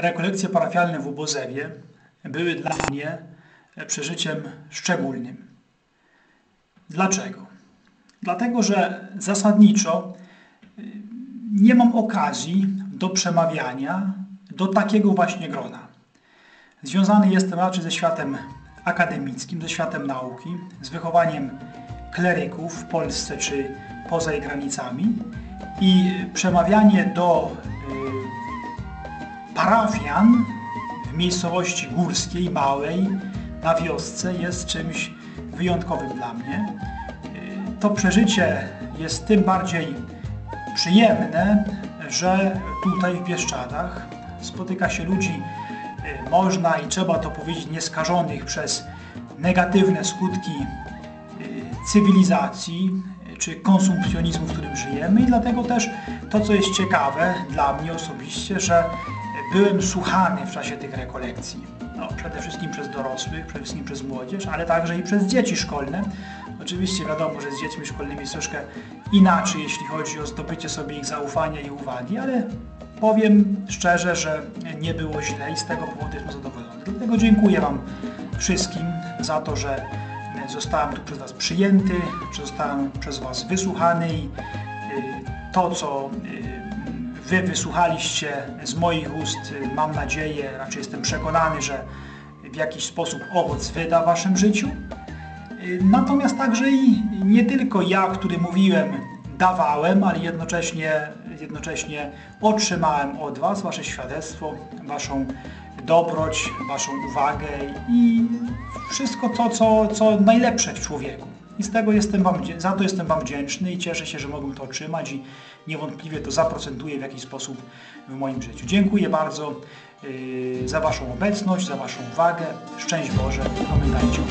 rekolekcje parafialne w Ubozewie były dla mnie przeżyciem szczególnym. Dlaczego? Dlatego, że zasadniczo y, nie mam okazji do przemawiania do takiego właśnie grona. Związany jestem raczej ze światem akademickim, ze światem nauki, z wychowaniem kleryków w Polsce czy poza jej granicami i przemawianie do y, parafian w miejscowości górskiej, małej, na wiosce jest czymś wyjątkowym dla mnie. Y, to przeżycie jest tym bardziej przyjemne, że tutaj w Bieszczadach spotyka się ludzi, y, można i trzeba to powiedzieć, nieskażonych przez negatywne skutki cywilizacji czy konsumpcjonizmu, w którym żyjemy i dlatego też to, co jest ciekawe dla mnie osobiście, że byłem słuchany w czasie tych rekolekcji. No, przede wszystkim przez dorosłych, przede wszystkim przez młodzież, ale także i przez dzieci szkolne. Oczywiście wiadomo, że z dziećmi szkolnymi jest troszkę inaczej, jeśli chodzi o zdobycie sobie ich zaufania i uwagi, ale powiem szczerze, że nie było źle i z tego powodu jestem zadowolony. Dlatego dziękuję Wam wszystkim za to, że zostałem tu przez Was przyjęty, że zostałem przez Was wysłuchany i y, to, co y, Wy wysłuchaliście z moich ust, mam nadzieję, raczej jestem przekonany, że w jakiś sposób owoc wyda w Waszym życiu. Natomiast także i nie tylko ja, który mówiłem, dawałem, ale jednocześnie, jednocześnie otrzymałem od Was Wasze świadectwo, Waszą dobroć, Waszą uwagę i wszystko to, co, co najlepsze w człowieku. I z tego jestem wam, za to jestem Wam wdzięczny i cieszę się, że mogłem to otrzymać i niewątpliwie to zaprocentuje w jakiś sposób w moim życiu. Dziękuję bardzo yy, za Waszą obecność, za Waszą uwagę. Szczęść Boże. Pamiętajcie.